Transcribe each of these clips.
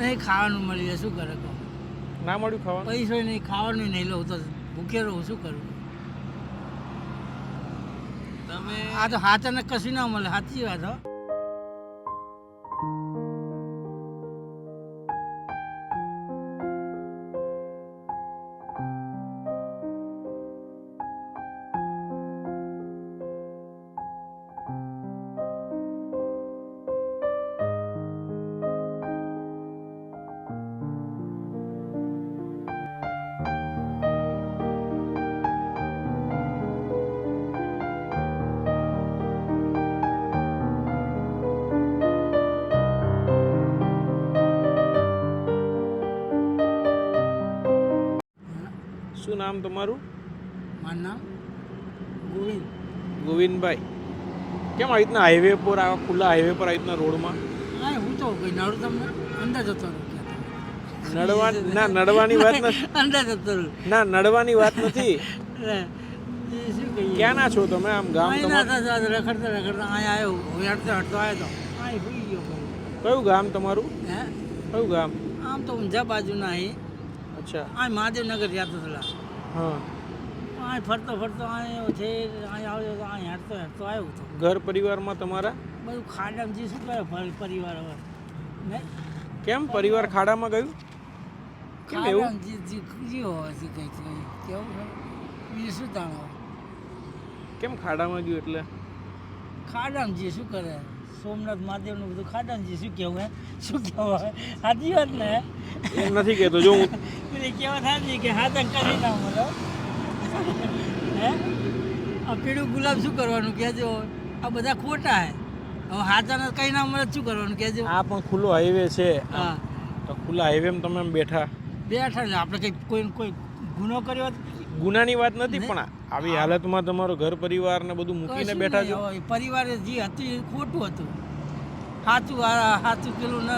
નહીં ખાવાનું મળી જાય શું કરે કહો ના મળ્યું ખાવાનું? પૈસો નહીં ખાવાનું નહીં લઉં તો ભૂખે રહું શું કરું? તમે આ તો હાથને કશું ના મળે સાચી વાત હો. નામ તમારું? મારું નામ ગોવિંદ. ગોવિંદભાઈ. કેમ આવી રીતના હાઈવે પર આ ખુલ્લા હાઈવે પર આવી રીતના રોડમાં? હા હું તો કઈ નડું તમને અંદર જતો નડવા ના નડવાની વાત નથી અંદર જતો ના નડવાની વાત નથી. ક્યાં ના છો તમે? આમ ગામ રખડતા રખડતા અહીં આવ્યો. હું હટતો હટતો આવ્યો તો. કયું ગામ તમારું? હે? કયું ગામ? આમ તો ઊંઝા બાજુના અહીં. અચ્છા. આ મહાદેવનગર જતો હતા હા. અહીં ફરતો ફરતો અહીં છે અહીં આવ્યો તો અહીં હેડતો હેડતો આવ્યો તો ઘર પરિવારમાં તમારા? બધું ખાડામાં શું કરે પરિવાર હવે? નહીં કેમ પરિવાર ખાડામાં ગયું? કેમ એવું? ખાડામાં જી જી જી હોય છે કંઈક કંઈ કેવું બીજું શું તાણો કેમ ખાડામાં ગયું એટલે? ખાડામાં જી શું કરે? સોમનાથ મહાદેવનું બધું ખાડામાં જી શું કહેવું હે? શું કહેવું હવે સાચી વાત ને? એમ નથી કહેતો જો હું પેલી કહેવત સાચી કે હાથ કરી ના મળો હે. આ પીળું ગુલાબ શું કરવાનું કહેજો? આ બધા ખોટા હે. હવે હાથાને કઈ ના મળે શું કરવાનું કહેજો? આ પણ ખુલ્લો હાઈવે છે. હા. તો ખુલ્લા હાઈવેમાં તમે બેઠા. બેઠા ને આપણે કંઈક કોઈ કોઈ ગુનો કર્યો? ગુનાની વાત નથી. પણ આવી હાલતમાં તમારો ઘર પરિવાર ને બધું મૂકીને બેઠા. છો? પરિવાર જે હતું એ ખોટું હતું. સાચું આ સાચું પેલું ન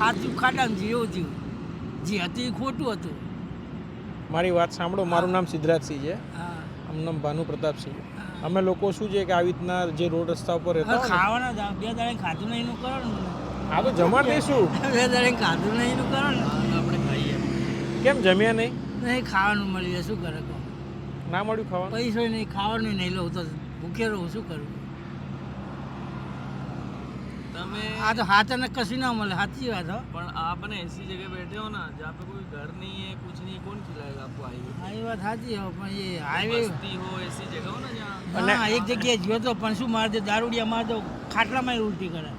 સાચું ખાડા જે એવું થયું જે હતું એ ખોટું હતું. મારી વાત સાંભળો. મારું નામ સિદ્ધરાજસિંહ છે. નામ ભાનુ પ્રતાપસિંહ. અમે લોકો શું છે કે આવી રીતના જે રોડ રસ્તા ઉપર રહેતા ખાવાના બે દાડે ખાધું નહીં એનું કરો ને આ તો જમા દઈશું બે દાડે ખાધું નહીં એનું કરો ને. આપણે ખાઈએ. કેમ જમ્યા નહીં? નહીં ખાવાનું મળી જાય. શું કરે ના મળ્યું ખાવાનું? પૈસો નહીં ખાવાનું નહીં. લઉં તો ભૂખે રહું શું કરું? તમે આ તો હાથ ને કશું ના મળે સાચી વાત હો. પણ આપને એસી જગ્યા બેઠે હો ના જ્યાં પે કોઈ ઘર નહીં હે કુછ નહીં કોણ ખિલાએગા આપકો હાઈવે હાઈ વાત સાચી હો પણ એ હાઈવે વસ્તી હો એસી જગ્યા હો ને જ્યાં? એક જગ્યાએ ગયો તો પણ શું માર દારૂડિયા માર દો ખાટલામાં ઉલટી કરે.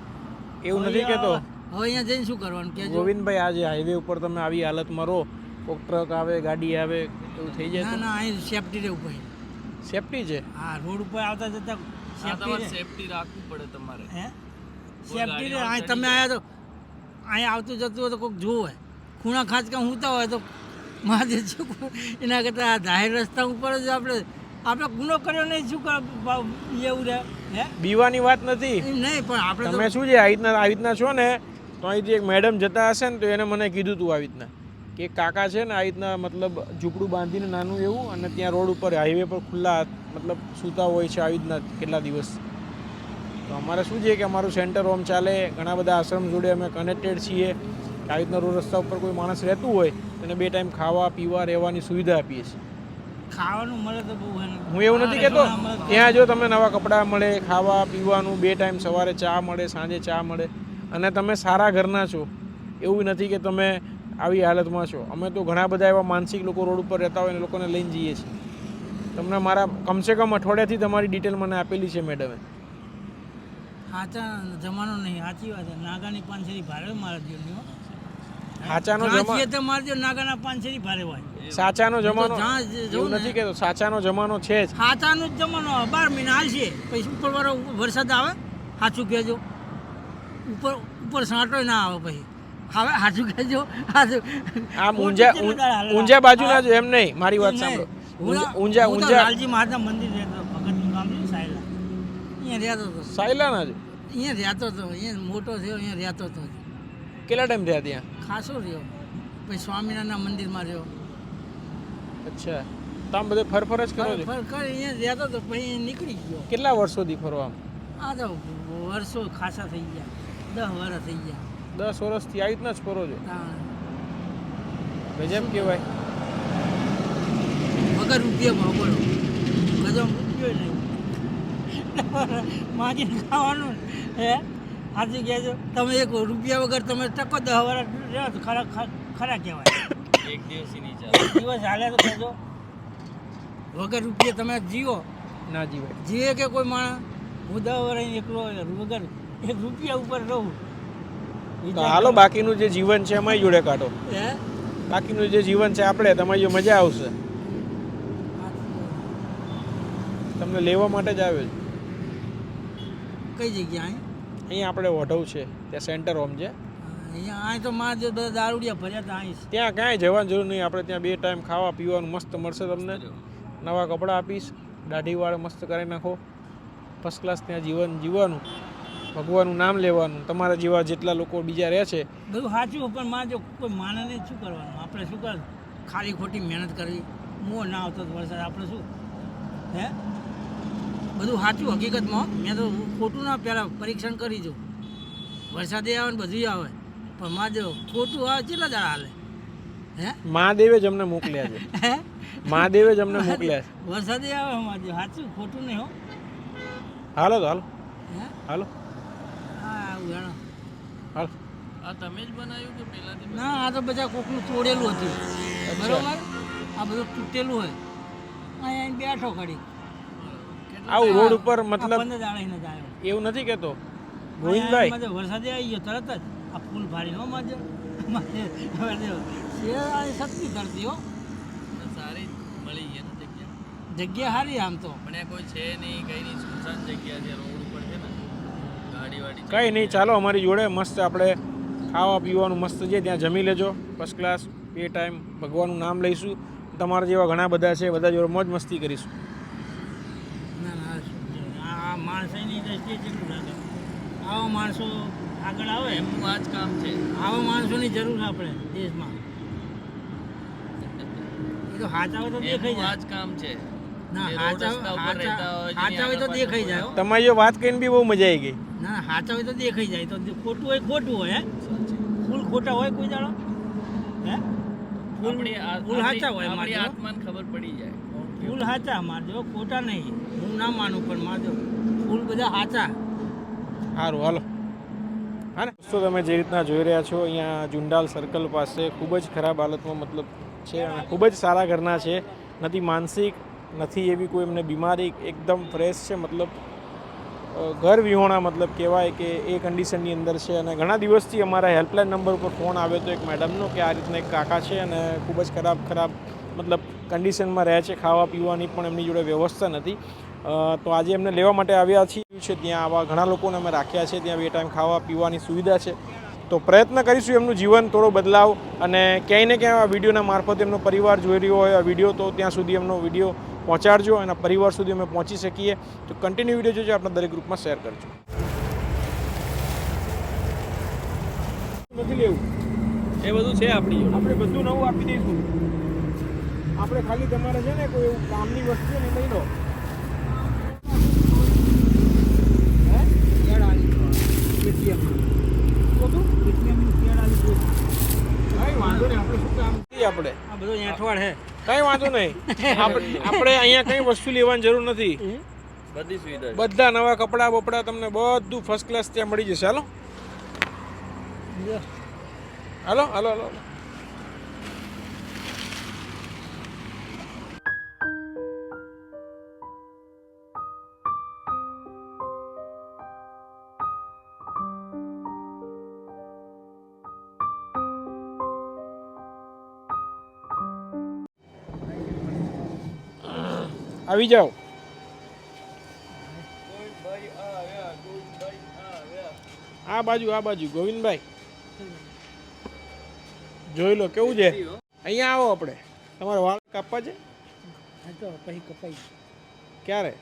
એવું નથી કેતો? હવે અહીંયા જઈને શું કરવાનું? કે ગોવિંદભાઈ આજે હાઈવે ઉપર તમે આવી હાલતમાં રહો. કોઈક ટ્રક આવે ગાડી આવે એવું થઈ જાય ના ના અહીં સેફટી રહેવું પડે સેફટી છે? હા રોડ ઉપર આવતા જતા સેફટી તમારે સેફટી રાખવું પડે તમારે. હે? સેફટી રહે. અહીં તમે આવ્યા તો અહીં આવતું જતું હોય તો કોઈક જોવે ખૂણા ખાંચકા હુંતા હોય તો મારે શું એના કરતાં આ જાહેર રસ્તા ઉપર જ આપણે આપણે ગુનો કર્યો નહીં શું એવું રહે. હે? બીવાની વાત નથી. નહીં પણ આપણે તો તમે શું છે આવી રીતના આવી રીતના છો ને તો અહીંથી એક મેડમ જતા હશે ને તો એને મને કીધું તું આવી રીતના. કે કાકા છે ને આવી રીતના મતલબ ઝૂંપડું બાંધીને નાનું એવું અને ત્યાં રોડ ઉપર હાઈવે પર ખુલ્લા મતલબ સૂતા હોય છે આવી રીતના કેટલા દિવસ. તો અમારે શું છે કે અમારું સેન્ટર હોમ ચાલે ઘણા બધા આશ્રમ જોડે અમે કનેક્ટેડ છીએ. આવી રીતના રોડ રસ્તા ઉપર કોઈ માણસ રહેતું હોય તેને બે ટાઈમ ખાવા પીવા રહેવાની સુવિધા આપીએ છીએ. ખાવાનું મળે તો બહુ હું એવું નથી કહેતો ત્યાં જો તમને નવા કપડાં મળે ખાવા પીવાનું બે ટાઈમ સવારે ચા મળે સાંજે ચા મળે. અને તમે સારા ઘરના છો. એવું નથી કે તમે આવી હાલતમાં છો. અમે તો ઘણા બધા એવા માનસિક લોકો રોડ ઉપર રહેતા હોય અને લોકોને લઈને જઈએ છીએ. તમને મારા કમસે કમ અઠવાડિયાથી તમારી ડિટેલ મને આપેલી છે મેડમે સાચા જમાનો નહીં સાચી વાત છે. નાગાની પાંચસેરી ભારે મારે દેવની સાચાનો જમા તો નાગાના પાંચસેરી ભારે હોય. સાચાનો જમાનો એવું. નથી કહેતો સાચાનો જમાનો છે જ. સાચાનો જ જમાનો બાર મહિના હાલશે. પછી ઉપર વરસાદ આવે સાચું કહેજો. ઉપર ઉપર સાંટો ના આવે પછી. હવે હાજુ કહેજો હાજુ. આમ ઊંઝા ઊંઝા બાજુના જ એમ નહીં મારી વાત સાંભળો. ઊંઝા ઊંઝા ઊંઝા. લાલજી મહારાજના મંદિર રહેતો ભગતનું ગામ છે સાયલા. અહીંયા રહેતો હતો સાયલાના જ? અહીંયા રહેતો હતો અહીંયા મોટો થયો અહીંયા રહેતો હતો કેટલા ટાઈમ રહ્યા ત્યાં? ખાસો રહ્યો પછી સ્વામિનારાયણના મંદિરમાં રહ્યો. અચ્છા. તમે બધે ફરફર જ કરો છો? ફર ફર અહીંયા રહેતો હતો પછી નીકળી ગયો. કેટલા વર્ષોથી ફરવા આ તો વર્ષો ખાસા થઈ ગયા. દસ વર્ષ થઈ ગયા. દસ વર્ષથી આવી રીતના જ ફરો છો? જેમ કહેવાય. વગર રૂપિયામાં બોલો ગજબ રૂપિયો નહીં માગીને ખાવાનું હે? હાથી કહે છે. તમે એક રૂપિયા વગર તમે ટકો દસ વર્ષ ખરા ખરા કહેવાય. એક દિવસ દિવસ હાલે તો કહેજો વગર રૂપિયા તમે જીવો. ના જીવાય. જીવે કે કોઈ માણસ? હું દસ વર્ષ એકલો વગર એક રૂપિયા ઉપર રહું. તો હાલો બાકીનું જે જીવન છે અમારી જોડે કાઢો. બાકીનું જે જીવન છે આપણે તમારી જો મજા આવશે. તમને લેવા માટે જ આવે કઈ જગ્યાએ અહીંયા આપણે વઢવ છે ત્યાં સેન્ટર હોમ છે. અહીંયા અહીં તો માં જે બધા દારૂડિયા ભર્યા હતા અહીં ત્યાં કાંઈ જવાની જરૂર નહીં આપણે ત્યાં બે ટાઈમ ખાવા પીવાનું મસ્ત મળશે તમને. નવા કપડાં આપીશ દાઢીવાળે મસ્ત કરી નાખો. ફર્સ્ટ ક્લાસ ત્યાં જીવન જીવવાનું. ભગવાનનું નામ લેવાનું તમારા જેવા જેટલા લોકો બીજા રહે છે. બધું સાચું પણ માં જો કોઈ માને નહીં શું કરવાનું? આપણે શું કર ખાલી ખોટી મહેનત કરવી. મોં ના આવતો વરસાદ આપણે શું? હે? બધું સાચું હકીકતમાં. મેં તો ખોટું ના પહેલાં પરીક્ષણ કરી જો વરસાદે આવે ને બધું આવે. પણ માં જો ખોટું આવે કેટલા દાડા હાલે? હે? મહાદેવે જ અમને મોકલ્યા છે. મહાદેવે જ અમને મોકલ્યા છે. વરસાદે આવે માં જો. સાચું ખોટું નહીં હો. હાલો તો હાલો. હે? હાલો. હેણો આ તમે જ બનાવ્યું કે પહેલાથી ના આ તો બધા કોકનું તોડેલું હતું. બરોબર? આ બધું તૂટેલું હોય. અહીંયા બેઠો ખડી આવું રોડ ઉપર મતલબ એવું નથી કેતો ગોવિંદભાઈ. વરસાદે આવી ગયો તરત જ. આ પુલ ભારી હો માજે. માજે હવે આ શક્તિ કરતી હો. સારી મળી ગયા જગ્યા. જગ્યા સારી આમ તો. પણ એ કોઈ છે નહીં કઈ નહીં. સુનસાન જગ્યા છે રોડ ઉપર છે ને. કંઈ નહીં ચાલો અમારી જોડે મસ્ત આપણે ખાવા પીવાનું મસ્ત છે ત્યાં જમી લેજો. ફર્સ્ટ ક્લાસ બે ટાઈમ ભગવાનનું નામ લઈશું. તમારા જેવા ઘણા બધા છે બધા જોડે મોજ મસ્તી કરીશું. માણસોની દ્રષ્ટિએ કેટલું લાગે? આવા માણસો આગળ આવે? એમનું આ જ કામ છે. આવા માણસોની જરૂર છે આપણે દેશમાં. એ તો હાચા તો દેખાઈ એમનું આ જાય. જ કામ છે. ના જે રોડ હાચા રસ્તા ઉપર રહેતા હોય, જેની હાચા હોય તો દેખાઈ જાય. તમારી જો વાત કરીને બી બહુ મજા આવી ગઈ. ના સાચા હાચા હોય તો દેખાઈ જાય. તો ખોટું હોય ખોટું હોય હે? ફૂલ ખોટા હોય કોઈ જાણો હે? ફૂલ સાચા હાચા હોય મારી આત્માને ખબર પડી જાય. ફૂલ હાચા મારજો ખોટા નહીં. હું ના માનું પણ મારજો. ફૂલ બધા હાચા. સારું હાલો. હા ને દોસ્તો તમે જે રીતના જોઈ રહ્યા છો અહીંયા જુંડાલ સર્કલ પાસે ખૂબ જ ખરાબ હાલતમાં મતલબ છે અને ખૂબ જ સારા ઘરના છે. નથી માનસિક નથી એવી કોઈ એમને બીમારી એકદમ ફ્રેશ છે. મતલબ ઘર વિહોણા મતલબ કહેવાય કે એ કન્ડિશનની અંદર છે અને ઘણા દિવસથી અમારા હેલ્પલાઇન નંબર ઉપર ફોન આવ્યો હતો એક મેડમનો કે આ રીતના એક કાકા છે અને ખૂબ જ ખરાબ ખરાબ મતલબ કન્ડિશનમાં રહે છે ખાવા પીવાની પણ એમની જોડે વ્યવસ્થા નથી. તો આજે એમને લેવા માટે આવ્યા છીએ છે, ત્યાં આવા ઘણા લોકોને અમે રાખ્યા છે, ત્યાં બે ટાઈમ ખાવા પીવાની સુવિધા છે. તો પ્રયત્ન કરીશું એમનું જીવન થોડો બદલાવ અને ક્યાંય ને ક્યાંય આ વિડીયોના મારફતે એમનો પરિવાર જોઈ રહ્યો હોય, આ વીડિયો તો ત્યાં સુધી એમનો વીડિયો પહોંચાડજો એના પરિવાર સુધી અમે પહોંચી શકીએ. તો કન્ટિન્યુ વીડિયો જોજો આપણા દરેક ગ્રુપમાં શેર કરજો. નથી લેવું. એ બધું છે આપણી આપણે બધું નવું આપી દઈશું. આપણે ખાલી તમારે છે ને કોઈ એવું કામની વસ્તુ છે? ને લઈ લો વાંધો નહીં આપણે શું કામ? આપણે. આ બધો હે. કઈ વાંધો નહીં. આપણે આપણે અહીંયા કઈ વસ્તુ લેવાની જરૂર નથી. બધી સુવિધા બધા નવા કપડા બપડા તમને બધું ફર્સ્ટ ક્લાસ ત્યાં મળી જશે. હાલો. હાલો હાલો હાલો. આવી જાઓ. આ બાજુ આ બાજુ ગોવિંદભાઈ. જોઈ લો કેવું છે? અહીંયા આવો આપણે. તમારે વાળ કાપવા છે? પછી કપાઈ. ક્યારે.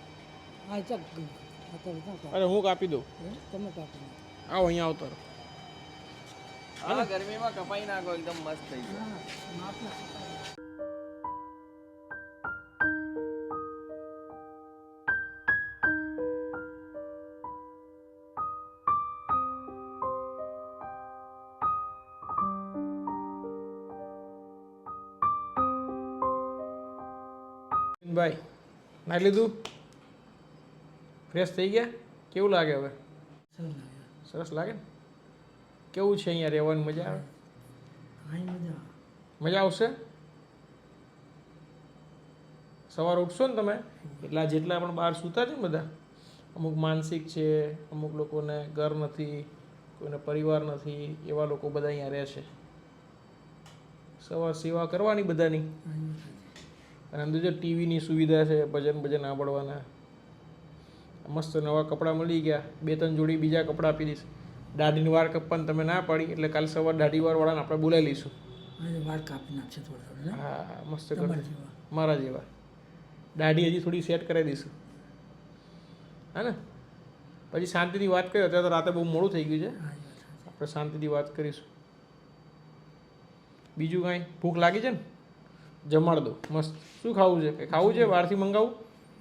અરે હું કાપી દઉં. તમે કાપી. આવો અહીંયા આવતો રહો. ગરમીમાં કપાઈ નાખો એકદમ મસ્ત થઈ જાય ગોવિંદભાઈ નાખી લીધું? ફ્રેશ થઈ ગયા? કેવું લાગે હવે? સરસ લાગે ને? કેવું છે અહીંયા રહેવાની મજા આવે? મજા આવશે? સવારે ઉઠશો ને તમે? એટલા જેટલા પણ બહાર સૂતા છે ને બધા, અમુક માનસિક છે, અમુક લોકોને ઘર નથી, કોઈને પરિવાર નથી, એવા લોકો બધા અહીંયા રહે છે. સવાર સેવા કરવાની બધાની. અને અંદર જો ટીવીની સુવિધા છે ભજન ભજન સાંભળવાના મસ્ત નવા કપડાં મળી ગયા. બે ત્રણ જોડી બીજા કપડાં આપી દઈશ. દાઢીની વાર કપવાની તમે ના પાડી એટલે કાલ સવાર દાઢી વાળાને આપણે બોલાવી લઈશું. વાળ કાપી નાખશે થોડા હા મસ્ત જેવા. મારા જેવા. દાઢી હજી થોડી સેટ કરાવી દઈશું. હા ને? પછી શાંતિથી વાત કરી અત્યારે તો રાતે બહુ મોડું થઈ ગયું છે. આપણે શાંતિથી વાત કરીશું. બીજું કાંઈ? ભૂખ લાગી છે ને? જમાડ દો. મસ્ત. શું ખાવું છે? કે ખાવું છે? બહારથી મંગાવું?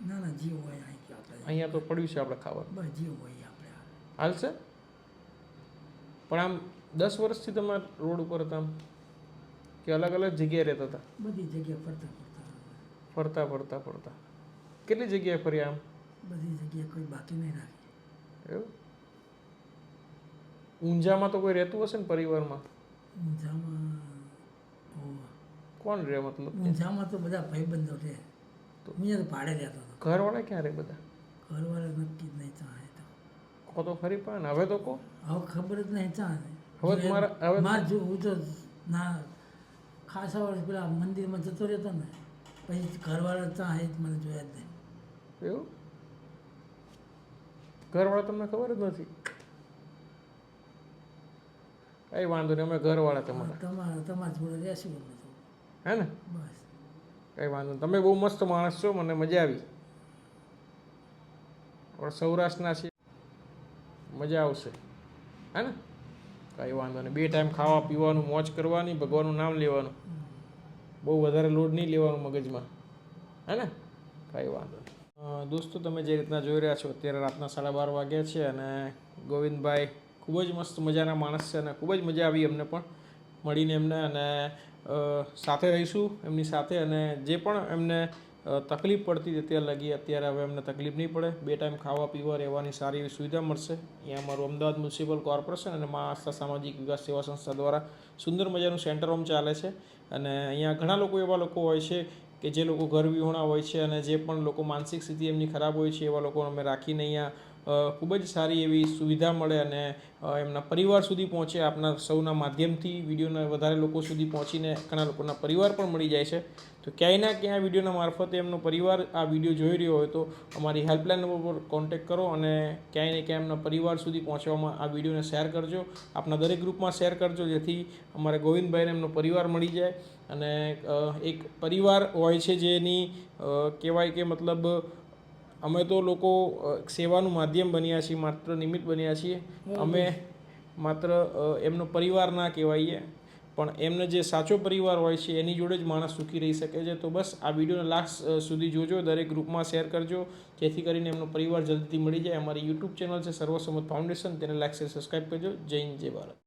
ના ના જીવ હોય અહીં અહીંયા તો પડ્યું છે આપણે ખાવાનું. જે હોય આપણે હાલશે પણ આમ દસ વર્ષથી તમે રોડ ઉપર હતા આમ કે અલગ અલગ જગ્યાએ રહેતા હતા? બધી જગ્યાએ ફરતા ફરતા ફરતા ફરતા ફરતા. કેટલી જગ્યાએ ફર્યા આમ? બધી જગ્યાએ કોઈ બાકી નહીં રાખી. એવું? ઊંઝામાં તો કોઈ રહેતું હશે ને પરિવારમાં? ઊંઝામાં. કોણ રહે મતલબ ઊંઝામાં તો બધા ભાઈબંધો રહે. તો અહીંયા તો ભાડે રહેતો હતો. ઘરવાળા ક્યાં રહે બધા? ઘરવાળા નક્કી જ નહીં ચાહે તો. કહો તો ખરી પણ હવે તો કહો હવે ખબર જ નહીં ચાહે હવે તમારા- હવે- માર જો હું તો ના ખાસા વર્ષ પેલા મંદિરમાં જતો રહેતો ને પછી ઘરવાળા ચાહે જ મને જોયા જ નહીં. એવું? ઘરવાળા તમને ખબર જ નથી? કઈ વાંધો નહીં અમે ઘરવાળા તમારા. તમારા તમારા જોડે રહેશું અમે હે ને? બસ. કઈ વાંધો તમે બહુ મસ્ત માણસ છો મને મજા આવી. આપણે સૌરાષ્ટ્રના છે મજા આવશે. હે ને? કઈ વાંધો નહીં. બે ટાઈમ ખાવા પીવાનું મોજ કરવાની ભગવાનનું નામ લેવાનું. બહુ વધારે લોડ નહીં લેવાનું મગજમાં. હે ને? કઈ વાંધો નહીં. દોસ્તો તમે જે રીતના જોઈ રહ્યા છો અત્યારે રાતના સાડા બાર વાગ્યા છે અને ગોવિંદભાઈ ખૂબ જ મસ્ત મજાના માણસ છે અને ખૂબ જ મજા આવી એમને પણ. મળીને એમને અને સાથે રહીશું એમની સાથે અને જે પણ એમને તકલીફ પડતી હતી અત્યારે લગી, અત્યારે હવે એમને તકલીફ નહીં પડે. બે ટાઈમ ખાવા, પીવા, રહેવાની સારી એવી સુવિધા મળશે. અહીંયા અમારું અમદાવાદ મ્યુનિસિપલ કોર્પોરેશન અને મા આસ્થા સામાજિક વિકાસ સેવા સંસ્થા દ્વારા સુંદર મજાનું સેન્ટર હોમ ચાલે છે. અને અહીંયા ઘણા લોકો એવા લોકો હોય છે કે જે લોકો ઘર વિહોણા હોય છે અને જે પણ લોકો માનસિક સ્થિતિ એમની ખરાબ હોય છે, એવા લોકોને અમે રાખીને અહીંયા ખૂબ જ સારી એવી સુવિધા મળે અને એમના પરિવાર સુધી પહોંચે. આપના સૌના માધ્યમથી વિડીયોના વધારે લોકો સુધી પહોંચીને ઘણા લોકોના પરિવાર પણ મળી જાય છે. તો ક્યાંય ના ક્યાંય વિડીયોના મારફતે એમનો પરિવાર આ વીડિયો જોઈ રહ્યો હોય તો અમારી હેલ્પલાઇન નંબર પર કોન્ટેક્ટ કરો અને ક્યાંય ને ક્યાંય એમના પરિવાર સુધી પહોંચવામાં આ વિડીયોને શેર કરજો. આપના દરેક ગ્રુપમાં શેર કરજો જેથી અમારે ગોવિંદભાઈને એમનો પરિવાર મળી જાય. અને એક પરિવાર હોય છે જેની કહેવાય કે મતલબ અમે તો લોકો સેવાનું માધ્યમ બન્યા છીએ માત્ર નિમિત્ત બન્યા છીએ. અમે માત્ર એમનો પરિવાર ના કહેવાઈએ. પણ એમને જે સાચો પરિવાર હોય છે એની જોડે જ માણસ સુખી રહી શકે છે. તો બસ આ વિડીયોને લાસ્ટ સુધી જોજો. દરેક ગ્રુપમાં શેર કરજો. જેથી કરીને એમનો પરિવાર જલ્દીથી મળી જાય. અમારી યુટ્યુબ ચેનલ છે સર્વસંમત ફાઉન્ડેશન તેને લાઈક શેર સબસ્ક્રાઈબ કરજો. જય હિન્દ જય ભારત.